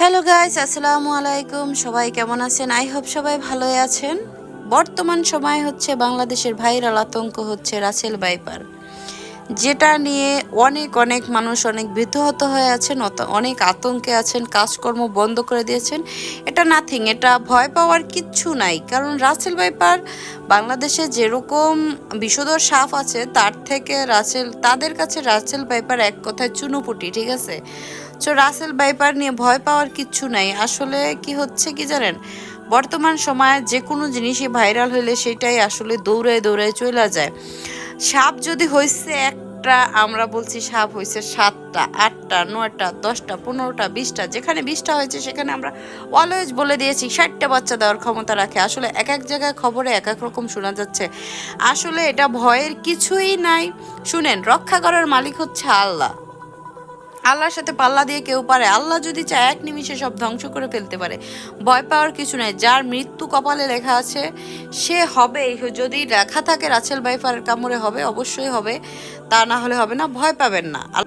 Hello guys আসসালামু আলাইকুম। সবাই কেমন আছেন? আই হোপ সবাই ভালোই আছেন। বর্তমান সময় হচ্ছে বাংলাদেশের ভাইরাল আতঙ্ক হচ্ছে রাসেল বাইপার যেটা নিয়ে অনেক অনেক মানুষ অনেক বিধ্বহত হয়ে আছেন, অত- অনেক আতঙ্কে আছেন, কাজকর্ম বন্ধ করে দিয়েছেন। এটা নাথিং এটা ভয় পাওয়ার কিচ্ছু নাই। কারণ রাসেল বাইপার বাংলাদেশে যেরকম বিষধর সাপ আছে, তার থেকে রাসেল, তাদের কাছে রাসেল বাইপার এক কথায় চুনোপুটি, ঠিক আছে? তো রাসেল বাইপার নিয়ে ভয় পাওয়ার কিচ্ছু নাই। আসলে কি হচ্ছে কি জানেন? বর্তমান সময়ে যে কোনো জিনিসই ভাইরাল হলে সেটাই আসলে দৌড়ায় দৌড়ায় চলে যায়। সাপ যদি হয়েছে একটা, আমরা বলছি সাপ হয়েছে সাতটা, আটটা, নয়টা, দশটা, পনেরোটা, বিশটা, যেখানে বিশটা হয়েছে সেখানে আমরা অলওয়েজ বলে দিয়েছি, ষাটটা বাচ্চা দেওয়ার ক্ষমতা রাখে। আসলে এক এক জায়গায় খবরে এক এক রকম শোনা যাচ্ছে। আসলে এটা ভয়ের কিছুই নাই। শুনেন, রক্ষা করার মালিক হচ্ছে আল্লাহ। আল্লাহর সাথে পাল্লা দিয়ে কেউ পারে। আল্লাহ যদি চায় এক নিমিষে সব ধ্বংস করে ফেলতে পারে। ভয় পাওয়ার কিছু নাই। যার মৃত্যু কপালে লেখা আছে, সে হবে, যদি লেখা থাকে রাছেল বাইফার কামড়ে হবে, অবশ্যই হবে। তা না হলে হবে না, ভয় পাবেন না।